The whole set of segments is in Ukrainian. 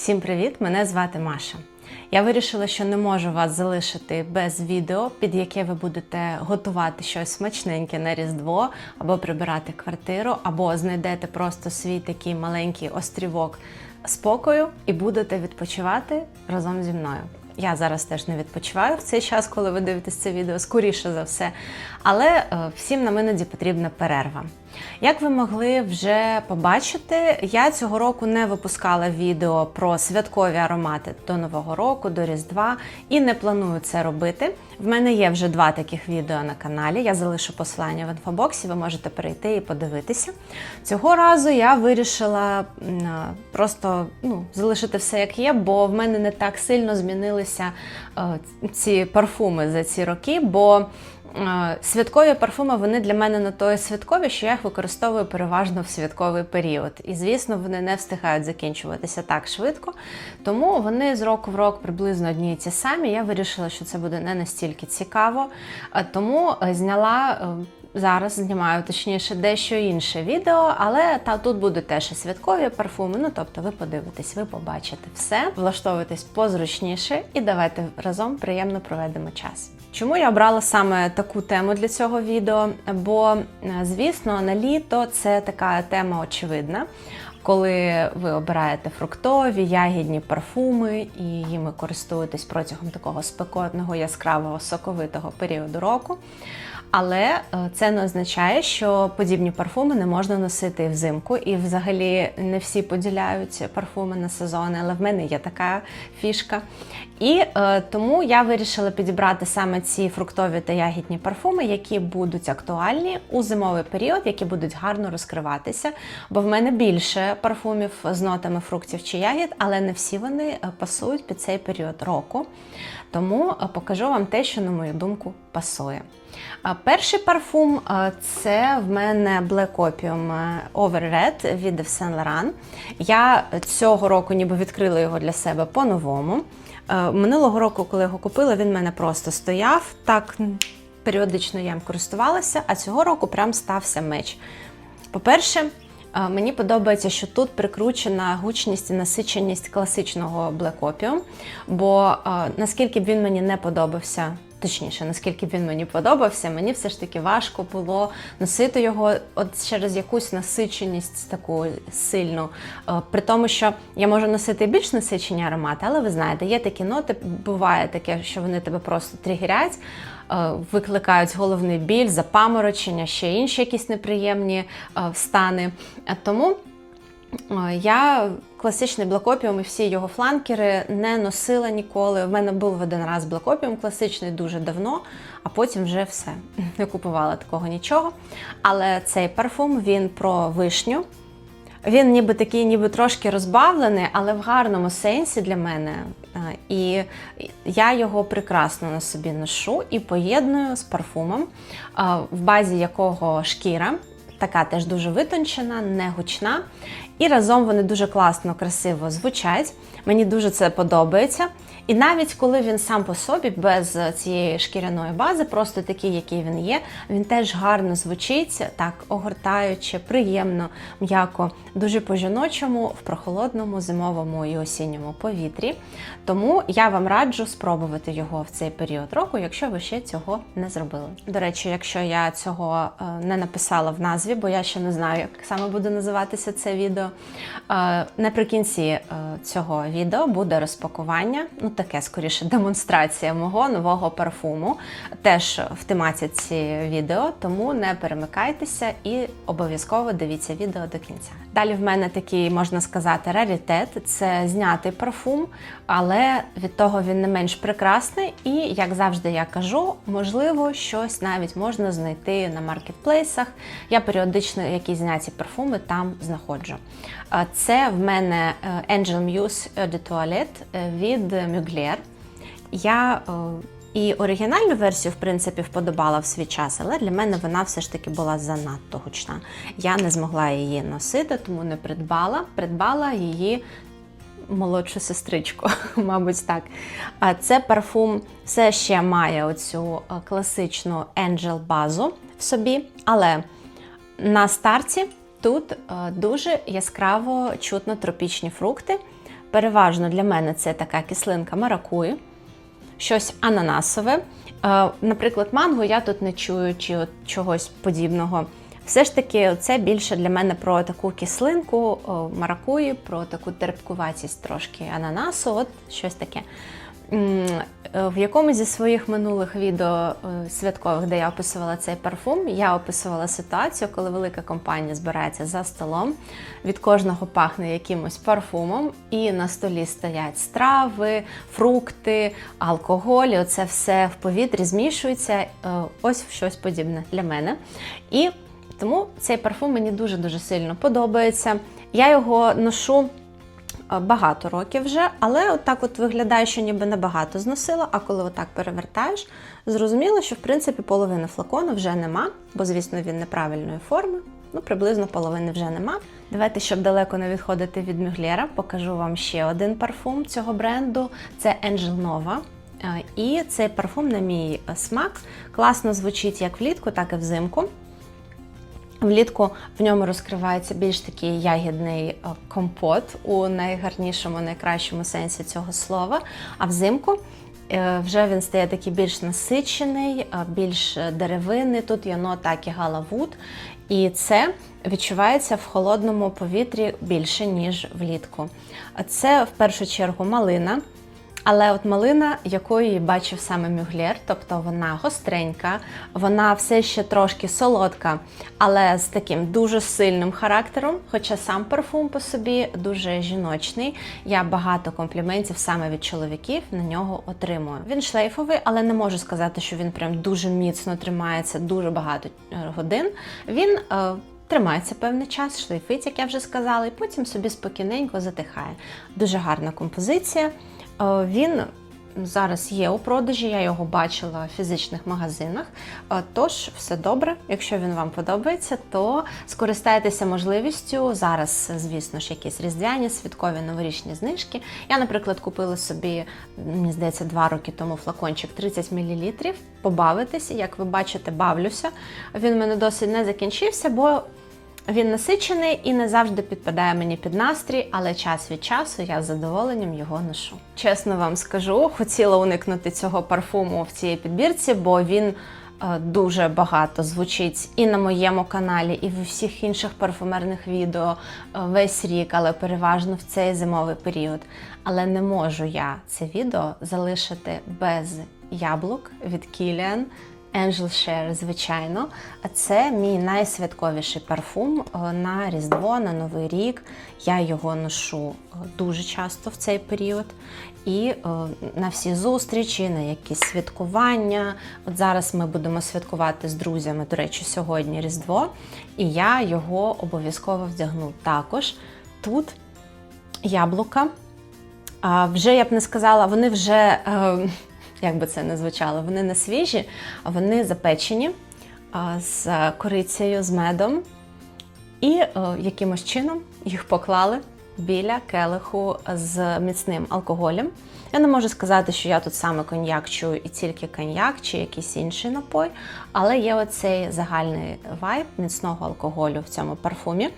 Всім привіт! Мене звати Маша. Я вирішила, що не можу вас залишити без відео, під яке ви будете готувати щось смачненьке на Різдво, або прибирати квартиру, або знайдете просто свій такий маленький острівок спокою і будете відпочивати разом зі мною. Я зараз теж не відпочиваю в цей час, коли ви дивитесь це відео, скоріше за все. Але е, всім нам іноді потрібна перерва. Як ви могли вже побачити, я цього року не випускала відео про святкові аромати до Нового року, до Різдва і не планую це робити. В мене є вже два таких відео на каналі. Я залишу посилання в інфобоксі, ви можете перейти і подивитися. Цього разу я вирішила просто ну, залишити все як є, бо в мене не так сильно змінилися е, ці парфуми за ці роки. бо Святкові парфуми вони для мене на то і святкові, що я їх використовую переважно в святковий період. І звісно, вони не встигають закінчуватися так швидко. Тому вони з року в рок приблизно одні і ті самі. Я вирішила, що це буде не настільки цікаво. Е, Тому е, зняла. е, Зараз знімаю точніше дещо інше відео, але та тут будуть теж і святкові парфуми. Ну тобто, ви подивитесь, ви побачите все, влаштовуйтесь позручніше і давайте разом приємно проведемо час. Чому я обрала саме таку тему для цього відео? Бо, е, звісно, на літо це така тема очевидна. Коли ви обираєте фруктові, ягідні парфуми і їми користуєтесь протягом такого спекотного, яскравого, соковитого періоду року. Але е, це не означає, що подібні парфуми не можна носити взимку, і взагалі не всі поділяють парфуми на сезони, але в мене є така фішка. І е, тому я вирішила підібрати саме ці фруктові та ягідні парфуми, які будуть актуальні у зимовий період, які будуть гарно розкриватися. Бо в мене більше парфумів з нотами фруктів чи ягід, але не всі вони е, пасують під цей період року. Тому е, покажу вам те, що, на мою думку, пасує. А Перший парфум е, це в мене Black Opium е, Over Red від Yves Saint Laurent. Я цього року ніби відкрила його для себе по-новому. Е, Минулого року, коли його купила, він в мене просто стояв. Так періодично я їм користувалася, а цього року прям стався меч. По-перше, е, мені подобається, що тут прикручена гучність і насиченість класичного Opium, бо наскільки б він мені не подобався, точніше, наскільки б він мені подобався, мені все ж таки важко було носити його от через якусь насиченість таку сильну. При тому, що я можу носити більш насичені аромати, але ви знаєте, є такі ноти, буває таке, що вони тебе просто тригерять. Е, Викликають головний біль, запаморочення, ще інші якісь неприємні е, стани. Е, Тому Я класичний блакопіум і всі його фланкери не носила ніколи. В мене був один раз блакопіум класичний дуже давно, а потім вже все. Не купувала такого нічого. Але цей парфум він про вишню. Він ніби такий, ніби трошки розбавлений, але в гарному сенсі для мене. Е, І я його прекрасно на собі ношу і поєдную з парфумом, е, в базі якого шкіра, така теж дуже витончена, не гучна. І разом вони дуже класно, красиво звучать. Мені дуже це подобається. І навіть коли він сам по собі, без цієї шкіряної бази, просто такий, який він є, він теж гарно звучить, так огортаюче, приємно, м'яко, дуже по-жіночому, в прохолодному, зимовому і осінньому повітрі. Тому я вам раджу спробувати його в цей період року, якщо ви ще цього не зробили. До речі, якщо я цього е, не написала в назві, бо я ще не знаю, як саме буде називатися це відео. е, Наприкінці е, цього відео буде розпакування, ну таке скоріше демонстрація мого нового парфуму. Теж в тематиці відео, тому не перемикайтеся і обов'язково дивіться відео до кінця. Далі в мене такий, можна сказати, раритет це знятий парфум, але від того він не менш прекрасний. І, як завжди, я кажу, можливо, щось навіть можна знайти на маркетплейсах. Я періодично якісь зняті парфуми там знаходжу. Це в мене е, Angel Muse de Toilette е, від Mugler. Я е, і оригінальну версію, в принципі, вподобала в свій час, але для мене вона все ж таки була занадто гучна. Я не змогла її носити, тому не придбала. Придбала її молодшу сестричку, мабуть, так. А Це парфум все ще має оцю е, класичну Angel базу в собі, але на старті тут е, дуже яскраво чутно тропічні фрукти. Переважно для мене це така кислинка маракуї, щось ананасове. Е, Наприклад, манго я тут не чую чи от чогось подібного. Все ж таки, це більше для мене про таку кислинку маракуї, про таку терпкуватість трошки ананасу, от щось таке. Е, В якомусь зі своїх минулих відео е, святкових, де я описувала цей парфум, я описувала ситуацію, коли велика компанія збирається за столом, від кожного пахне якимось парфумом, і на столі стоять страви, фрукти, алкоголь. Оце все в повітрі змішується. е, Ось щось подібне для мене. І тому цей парфум мені дуже-дуже сильно подобається. Я його ношу багато років вже, але отак от виглядає, що ніби небагато зносила, а коли отак перевертаєш, зрозуміло, що в принципі половини флакону вже нема, бо, звісно, він неправильної форми. Ну, приблизно половини вже нема. Давайте, щоб далеко не відходити від Мюглєра, покажу вам ще один парфум цього бренду. Це Angel Nova. Е, І цей парфум, на мій е, смак, класно звучить як влітку, так і взимку. Влітку в ньому розкривається більш такий ягідний е, компот у найгарнішому, найкращому сенсі цього слова. А взимку е, вже він стає такий більш насичений, е, більш деревинний. Тут є нота Кігала Вуд. І це відчувається в холодному повітрі більше, ніж влітку. Це в першу чергу малина. Але от малина, якою бачив саме Мюглєр, тобто вона гостренька, вона все ще трошки солодка, але з таким дуже сильним характером. Хоча сам парфум по собі дуже жіночний. Я багато компліментів саме від чоловіків на нього отримую. Він шлейфовий, але не можу сказати, що він прям дуже міцно тримається дуже багато е, годин. Він е, Тримається певний час, шлейфить, як я вже сказала, і потім собі спокійненько затихає. Дуже гарна композиція. Е, Він зараз є у продажі, я його бачила в фізичних магазинах. Е, Тож, все добре. Якщо він вам подобається, то скористайтеся можливістю. Зараз, звісно ж, якісь різдвяні, святкові новорічні знижки. Я, наприклад, купила собі, мені здається, два роки тому флакончик 30 мл. Побавитись, як ви бачите, бавлюся. Він в мене досить не закінчився, бо він насичений і не завжди підпадає мені під настрій, але час від часу я з задоволенням його ношу. Чесно вам скажу, хотіла уникнути цього парфуму в цій підбірці, бо він е, дуже багато звучить і на моєму каналі, і в усіх інших парфумерних відео е, весь рік, але переважно в цей зимовий період. Але не можу я це відео залишити без яблук від Kilian. Angel Share, звичайно, це мій найсвятковіший парфум е, на Різдво, на Новий рік. Я його ношу е, дуже часто в цей період. І е, на всі зустрічі, на якісь святкування. От зараз ми будемо святкувати з друзями, до речі, сьогодні Різдво, і я його обов'язково вдягну також. Тут яблука. А вже я б не сказала, вони вже. Як би це не звучало, вони не свіжі, вони запечені з корицею, з медом. І е, якимось чином їх поклали біля келиху з міцним алкоголем. Я не можу сказати, що я тут саме коньяк чую і тільки коньяк чи якийсь інший напой, але є оцей загальний вайб міцного алкоголю в цьому парфумі.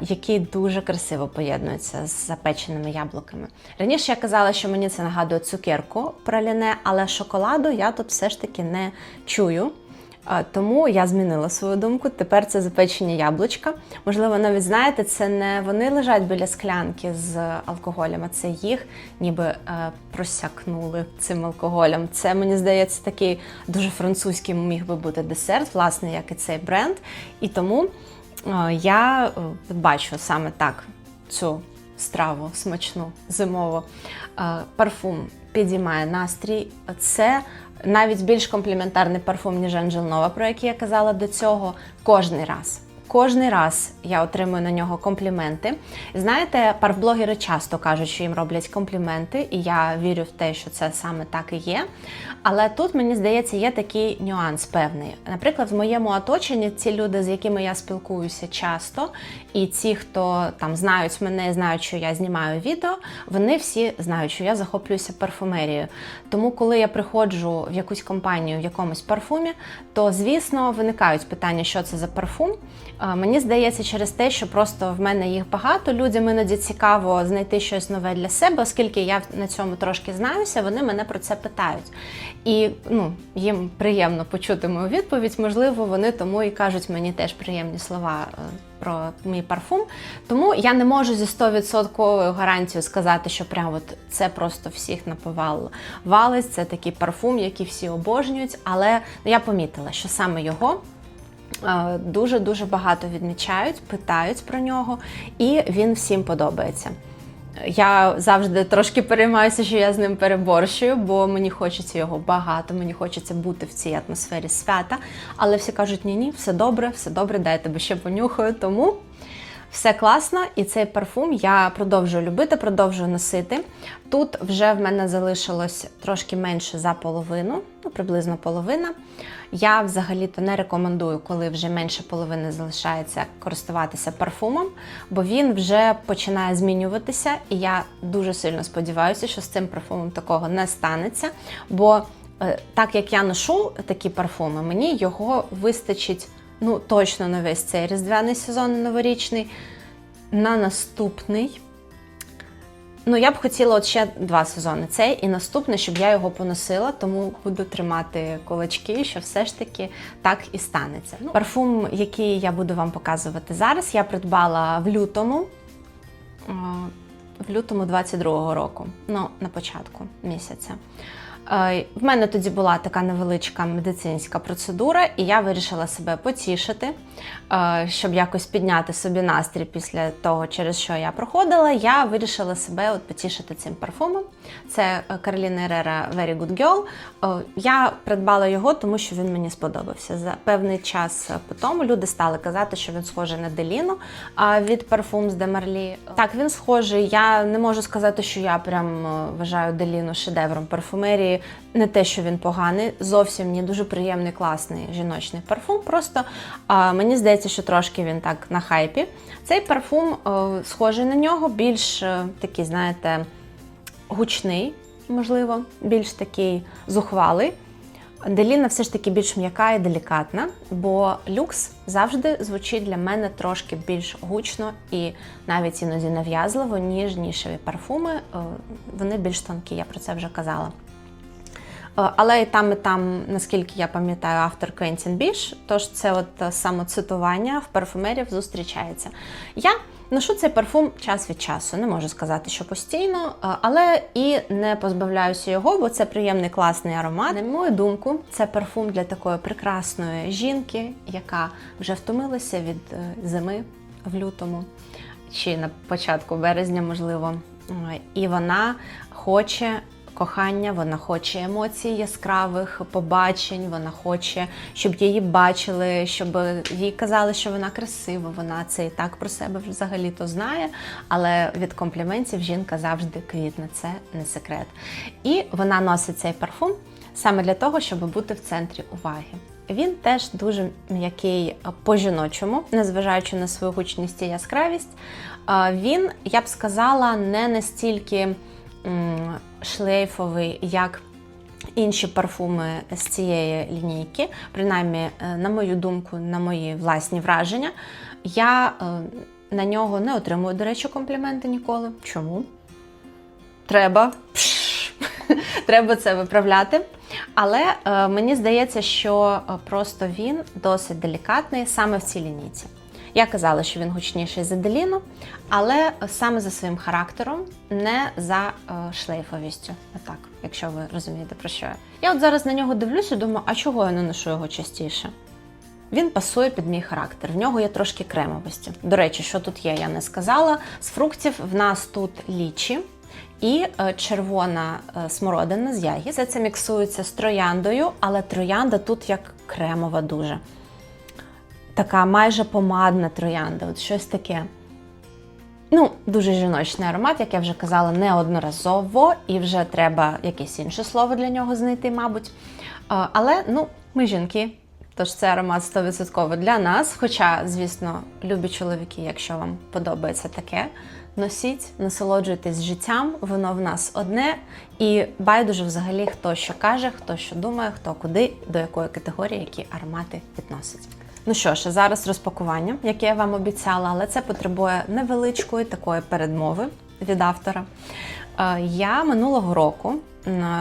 Який дуже красиво поєднується з запеченими яблуками. Раніше я казала, що мені це нагадує цукерку праляне, але шоколаду я тут все ж таки не чую. Тому я змінила свою думку. Тепер це запечені яблучка. Можливо, навіть знаєте, це не вони лежать біля склянки з алкоголем, а це їх ніби е, просякнули цим алкоголем. Це мені здається такий дуже французький міг би бути десерт, власне, як і цей бренд. І тому я е, бачу саме так цю страву смачну зимову. Е, Парфум підіймає настрій. Це навіть більш компліментарний парфум, ніж Angel Nova, про який я казала до цього, кожний раз. Кожний раз я отримую на нього компліменти. Знаєте, парфблогери часто кажуть, що їм роблять компліменти, і я вірю в те, що це саме так і є. Але тут, мені здається, є такий нюанс певний. Наприклад, в моєму оточенні ці люди, з якими я спілкуюся часто, і ті, хто там знають мене, знають, що я знімаю відео, вони всі знають, що я захоплююся парфумерією. Тому, коли я приходжу в якусь компанію в якомусь парфумі, то звісно виникають питання, що це за парфум. Мені здається, через те, що просто в мене їх багато, людям іноді цікаво знайти щось нове для себе, оскільки я на цьому трошки знаюся, вони мене про це питають. І ну, їм приємно почути мою відповідь. Можливо, вони тому і кажуть мені теж приємні слова е, про мій парфум. Тому я не можу зі 100% гарантією сказати, що прям от це просто всіх наповал валить. Це такий парфум, який всі обожнюють. Але я помітила, що саме його. Е, Дуже-дуже багато відмічають, питають про нього, і він всім подобається. Я завжди трошки переймаюся, що я з ним переборщую, бо мені хочеться його багато, мені хочеться бути в цій атмосфері свята. Але всі кажуть, ні, ні, все добре, все добре, дай я тебе ще понюхаю. Тому все класно, і цей парфум я продовжую любити, продовжую носити. Тут вже в мене залишилось трошки менше за половину, ну приблизно половина. Я взагалі-то не рекомендую, коли вже менше половини залишається користуватися парфумом, бо він вже починає змінюватися, і я дуже сильно сподіваюся, що з цим парфумом такого не станеться. Бо е, так як я ношу такі парфуми, мені його вистачить ну точно на весь цей різдвяний сезон новорічний. На наступний. Ну, я б хотіла от ще два сезони. Цей і наступний, щоб я його поносила, тому буду тримати кулачки, що все ж таки так і станеться. Ну, парфум, який я буду вам показувати зараз, я придбала в лютому. В лютому 22-го року, ну, на початку місяця. Е, В мене тоді була така невеличка медицинська процедура, і я вирішила себе потішити, е, щоб якось підняти собі настрій після того, через що я проходила. Я вирішила себе от потішити цим парфумом. Це е, Carolina Herrera Very Good Girl. Я придбала його, тому що він мені сподобався. За певний час по тому люди стали казати, що він схожий на Деліну а, від Parfums de Marly. Так, він схожий. Я не можу сказати, що я прям вважаю Деліну шедевром парфумерії. Не те, що він поганий, зовсім ні, дуже приємний, класний жіночний парфум. Просто а, мені здається, що трошки він так на хайпі. Цей парфум е, схожий на нього, більш е, такий, знаєте, гучний, можливо, більш такий зухвалий. Деліна все ж таки більш м'яка і делікатна, бо люкс завжди звучить для мене трошки більш гучно і навіть іноді нав'язливо, ніж нішеві парфуми. Е, Вони більш тонкі, я про це вже казала. Е, Але і там, і там, наскільки я пам'ятаю, автор Квентін Біш, тож це от е, самоцитування в парфумерів зустрічається. Я ношу цей парфум час від часу, не можу сказати, що постійно, е, але і не позбавляюся його, бо це приємний класний аромат. На мою думку, це парфум для такої прекрасної жінки, яка вже втомилася від зими в лютому чи на початку березня, можливо. І вона хоче кохання, вона хоче емоцій яскравих побачень, вона хоче, щоб її бачили, щоб їй казали, що вона красива. Вона це і так про себе взагалі то знає. Але від компліментів жінка завжди квітне, це не секрет. І вона носить цей парфум саме для того, щоб бути в центрі уваги. Він теж дуже м'який по-жіночому, незважаючи на свою гучність і яскравість. Він, я б сказала, не настільки шлейфовий, як інші парфуми з цієї лінійки. Принаймні, е, на мою думку, на мої власні враження. Я е, на нього не отримую, до речі, компліменти ніколи. Чому? Треба. Треба це виправляти. Але е, мені здається, що е, просто він досить делікатний саме в цій лінійці. Я казала, що він гучніший за Деліну, але саме за своїм характером, не за е, шлейфовістю. Отак, якщо ви розумієте про що я. Я от зараз на нього дивлюся думаю, а чого я не ношу його частіше? Він пасує під мій характер. В нього є трошки кремовості. До речі, що тут є, я не сказала. З фруктів в нас тут лічі і е, червона е, смородина з ягід. Все це міксується з трояндою, але троянда тут як кремова дуже. Така майже помадна троянда, от щось таке. Ну, дуже жіночний аромат, як я вже казала, неодноразово, і вже треба якесь інше слово для нього знайти, мабуть. Але ну, ми жінки, тож це аромат 100% для нас. Хоча, звісно, любі чоловіки, якщо вам подобається таке, носіть, насолоджуйтесь життям, воно в нас одне. І байдуже взагалі, хто що каже, хто що думає, хто куди, до якої категорії які аромати відносить. Ну що ж, зараз розпакування, яке я вам обіцяла, але це потребує невеличкої такої передмови від автора. Е, Я минулого року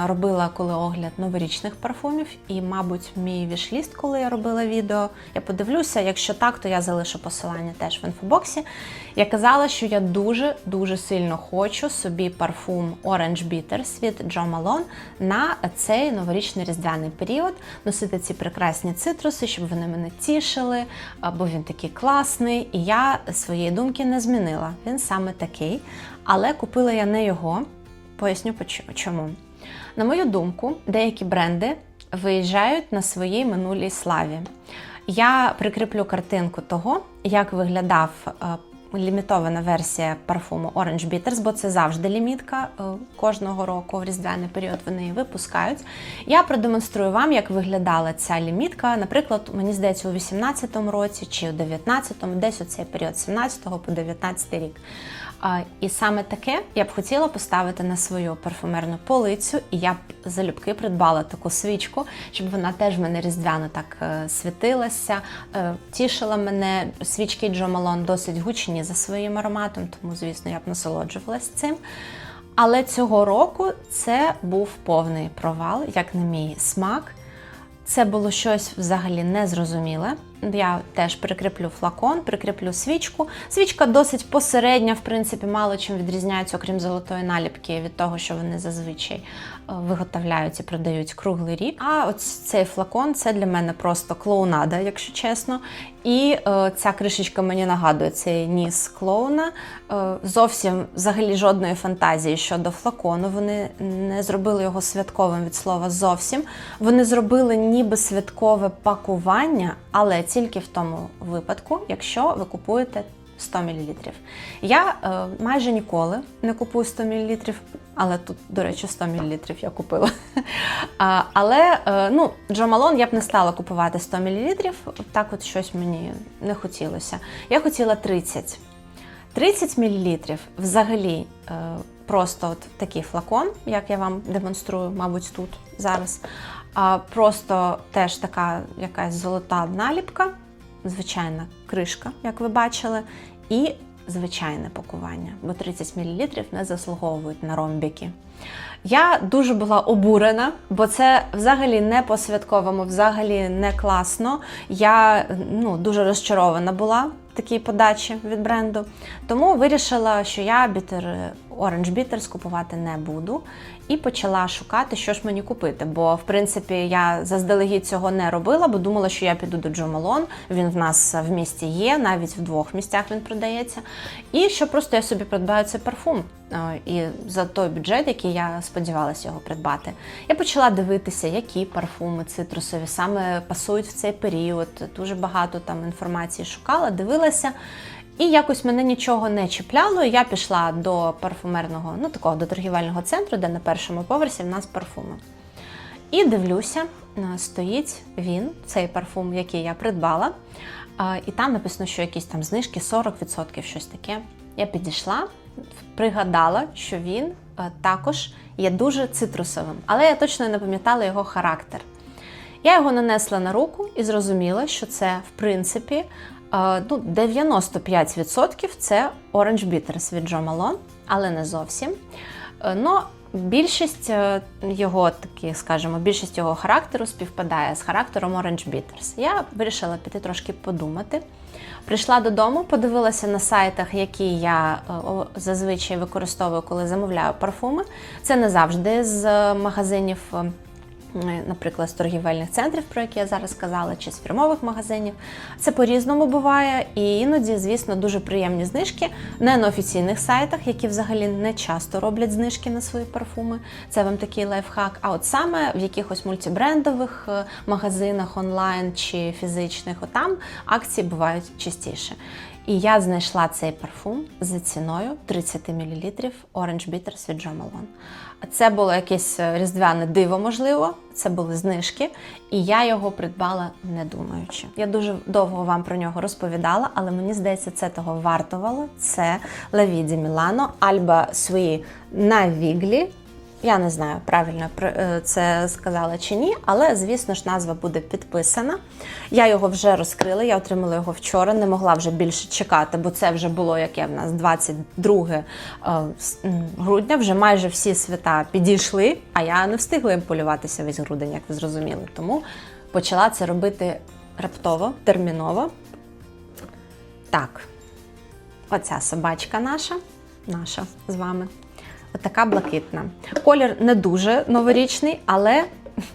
робила коли огляд новорічних парфумів, і, мабуть, мій вішліст, коли я робила відео, я подивлюся. Якщо так, то я залишу посилання теж в інфобоксі. Я казала, що я дуже дуже сильно хочу собі парфум Orange Bitters від Джо Малон на цей новорічний різдвяний період. Носити ці прекрасні цитруси, щоб вони мене тішили, бо він такий класний. І я своєї думки не змінила. Він саме такий. Але купила я не його. Поясню чому. На мою думку, деякі бренди виїжджають на своїй минулій славі. Я прикріплю картинку того, як виглядав е, лімітована версія парфуму Orange Bitters, бо це завжди лімітка. е, Кожного року в різдвяний період вони її випускають. Я продемонструю вам, як виглядала ця лімітка. Наприклад, мені здається, у 18-му році чи у 19-му, десь у цей період, 17-го по 19 рік. І саме таке я б хотіла поставити на свою парфумерну полицю, і я б залюбки придбала таку свічку, щоб вона теж в мене різдвяно так е, світилася, е, тішила мене. Свічки Джо Малон досить гучні за своїм ароматом, тому, звісно, я б насолоджувалась цим. Але цього року це був повний провал, як на мій смак. Це було щось взагалі незрозуміле. Я теж прикріплю флакон, прикріплю свічку. Свічка досить посередня, в принципі, мало чим відрізняється, окрім золотої наліпки, від того, що вони зазвичай е, виготовляють і продають круглий рік. А ось цей флакон це для мене просто клоунада, якщо чесно. І е, ця кришечка мені нагадує цей ніс клоуна. Е, зовсім взагалі жодної фантазії щодо флакону. Вони не зробили його святковим від слова зовсім. Вони зробили ніби святкове пакування, але тільки в тому випадку, якщо ви купуєте 100 мл. Я е, майже ніколи не купую 100 мл, але тут, до речі, 100 мл я купила. А, але е, ну, Джо Малон я б не стала купувати 100 мл, так от щось мені не хотілося. Я хотіла 30. 30 мл взагалі е, просто от такий флакон, як я вам демонструю, мабуть, тут зараз. А просто теж така якась золота наліпка, звичайна кришка, як ви бачили, і звичайне пакування, бо 30 мл не заслуговують на ромбіки. Я дуже була обурена, бо це взагалі не по-святковому, взагалі не класно. Я ну, дуже розчарована була такій подачі від бренду. Тому вирішила, що я Bitter, Orange Bitters купувати не буду. І почала шукати, що ж мені купити. Бо, в принципі, я заздалегідь цього не робила, бо думала, що я піду до Джо Малон. Він в нас в місті є, навіть в двох місцях він продається. І що просто я собі придбаю цей парфум. Е, І за той бюджет, який я сподівалася його придбати. Я почала дивитися, які парфуми цитрусові саме пасують в цей період. Дуже багато там інформації шукала, дивилася. І якось мене нічого не чіпляло. Я пішла до парфумерного, ну такого до торгівельного центру, де на першому поверсі в нас парфуми. І дивлюся, е, стоїть він, цей парфум, який я придбала. е, І там написано, що якісь там знижки 40%, щось таке. Я підійшла, пригадала, що він е, також є дуже цитрусовим, але я точно не пам'ятала його характер. Я його нанесла на руку і зрозуміла, що це, в принципі, ну, 95% це Orange Bitters від Joe Malone, але не зовсім. Е, Но більшість е, його такі, скажімо, більшість його характеру співпадає з характером Orange Bitters. Я вирішила піти трошки подумати. Прийшла додому, подивилася на сайтах, які я е, зазвичай використовую, коли замовляю парфуми. Це не завжди з магазинів. Е, Наприклад, з торгівельних центрів, про які я зараз сказала, чи з фірмових магазинів. Це по-різному буває, і іноді, звісно, дуже приємні знижки не на офіційних сайтах, які взагалі не часто роблять знижки на свої парфуми. Це вам такий лайфхак. А от саме в якихось мультибрендових е, магазинах онлайн чи фізичних, отам акції бувають частіше. І я знайшла цей парфум за ціною 30 мл Orange Bitters від Jo Malone. Це було якесь е, різдвяне диво, можливо. Це були знижки, і я його придбала не думаючи. Я дуже довго вам про нього розповідала, але мені здається, це того вартувало. Це Vie di Milano Alba Sui Navigli Я не знаю, правильно е, це сказала чи ні, але звісно ж назва буде підписана. Я його вже розкрила, я отримала його вчора, не могла вже більше чекати, бо це вже було яке в нас 22 е, грудня. Вже майже всі свята підійшли, а я не встигла їм полюватися весь грудень, як ви зрозуміли. Тому почала це робити раптово, терміново. Так, оця собачка наша, наша з вами. Отака блакитна. Колір не дуже новорічний, але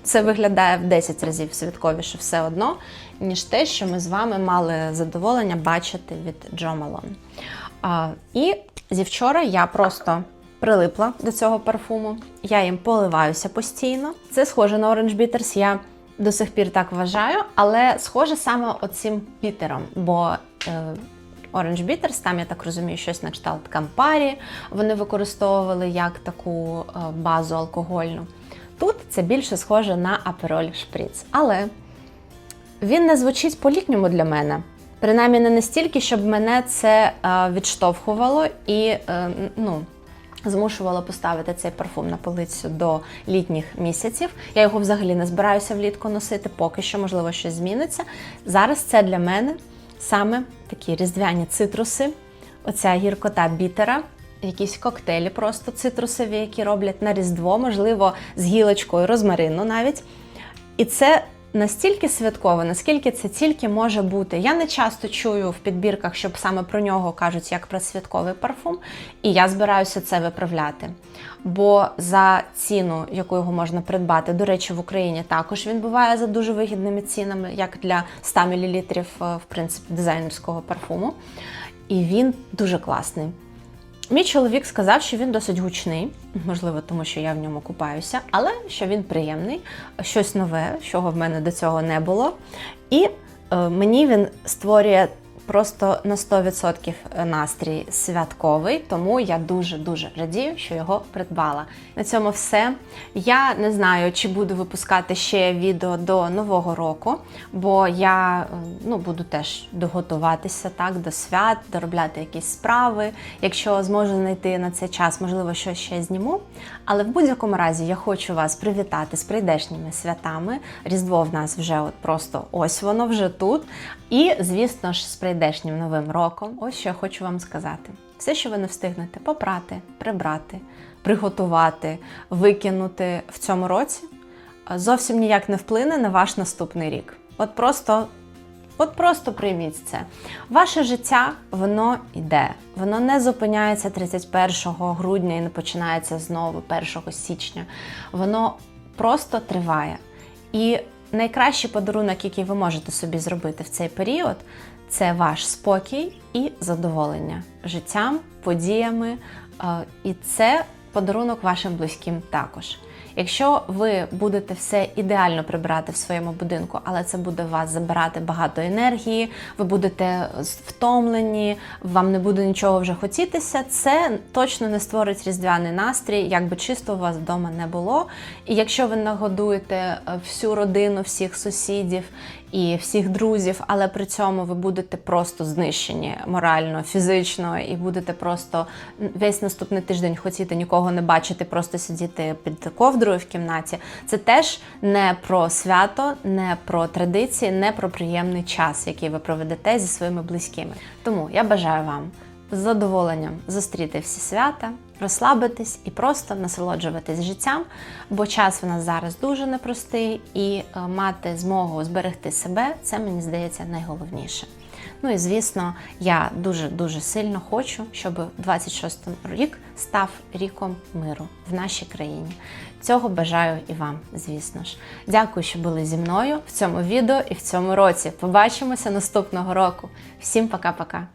це виглядає в 10 разів святковіше все одно, ніж те, що ми з вами мали задоволення бачити від Джо Малон. А, і зі вчора я просто прилипла до цього парфуму. Я їм поливаюся постійно. Це схоже на Orange Bitters, я до сих пір так вважаю, але схоже саме оцим пітером, бо. Е, Orange Bitters, там, я так розумію, щось на кшталт Campari вони використовували як таку е, базу алкогольну. Тут це більше схоже на Aperol Spritz. Але він не звучить по-літньому для мене. Принаймні не настільки, щоб мене це е, відштовхувало і е, ну, змушувало поставити цей парфум на полицю до літніх місяців. Я його взагалі не збираюся влітку носити, поки що, можливо, щось зміниться. Зараз це для мене саме такі різдвяні цитруси, оця гіркота бітера, якісь коктейлі просто цитрусові, які роблять на Різдво, можливо, з гілочкою розмарину навіть. І це настільки святково, наскільки це тільки може бути. Я не часто чую в підбірках, щоб саме про нього кажуть як про святковий парфум, і я збираюся це виправляти. Бо за ціну, яку його можна придбати, до речі, в Україні також він буває за дуже вигідними цінами, як для 100 мл, в принципі, дизайнерського парфуму. І він дуже класний. Мій чоловік сказав, що він досить гучний, можливо, тому що я в ньому купаюся, але що він приємний, щось нове, чого в мене до цього не було. І е, мені він створює просто на 100% настрій святковий, тому я дуже-дуже радію, що його придбала. На цьому все. Я не знаю, чи буду випускати ще відео до Нового року, бо я е, ну, буду теж доготуватися так, до свят, доробляти якісь справи. Якщо зможу знайти на цей час, можливо, щось ще зніму. Але в будь-якому разі я хочу вас привітати з прийдешніми святами. Різдво в нас вже от просто ось воно вже тут. І, звісно ж, з прийдешнім новим роком. Ось що я хочу вам сказати. Все, що ви не встигнете попрати, прибрати, приготувати, викинути в цьому році, зовсім ніяк не вплине на ваш наступний рік. От просто. От просто прийміть це. Ваше життя, воно йде. Воно не зупиняється 31 грудня і не починається знову 1 січня. Воно просто триває. І найкращий подарунок, який ви можете собі зробити в цей період, це ваш спокій і задоволення життям, подіями. е, І це подарунок вашим близьким також. Якщо ви будете все ідеально прибирати в своєму будинку, але це буде вас забирати багато енергії, ви будете втомлені, вам не буде нічого вже хотітися, це точно не створить різдвяний настрій, як би чисто у вас вдома не було. І якщо ви нагодуєте е, всю родину, всіх сусідів і всіх друзів, але при цьому ви будете просто знищені морально, фізично, і будете просто весь наступний тиждень хотіти нікого не бачити, просто сидіти під ковдрою в кімнаті. Це теж не про свято, не про традиції, не про приємний час, який ви проведете зі своїми близькими. Тому я бажаю вам з задоволенням зустріти всі свята, розслабитись і просто насолоджуватись життям, бо час в нас зараз дуже непростий, і е, мати змогу зберегти себе це мені здається найголовніше. Ну і звісно, я дуже дуже сильно хочу, щоб 26 рік став ріком миру в нашій країні. Цього бажаю і вам, звісно ж. Дякую, що були зі мною в цьому відео і в цьому році. Побачимося наступного року. Всім пока-пока.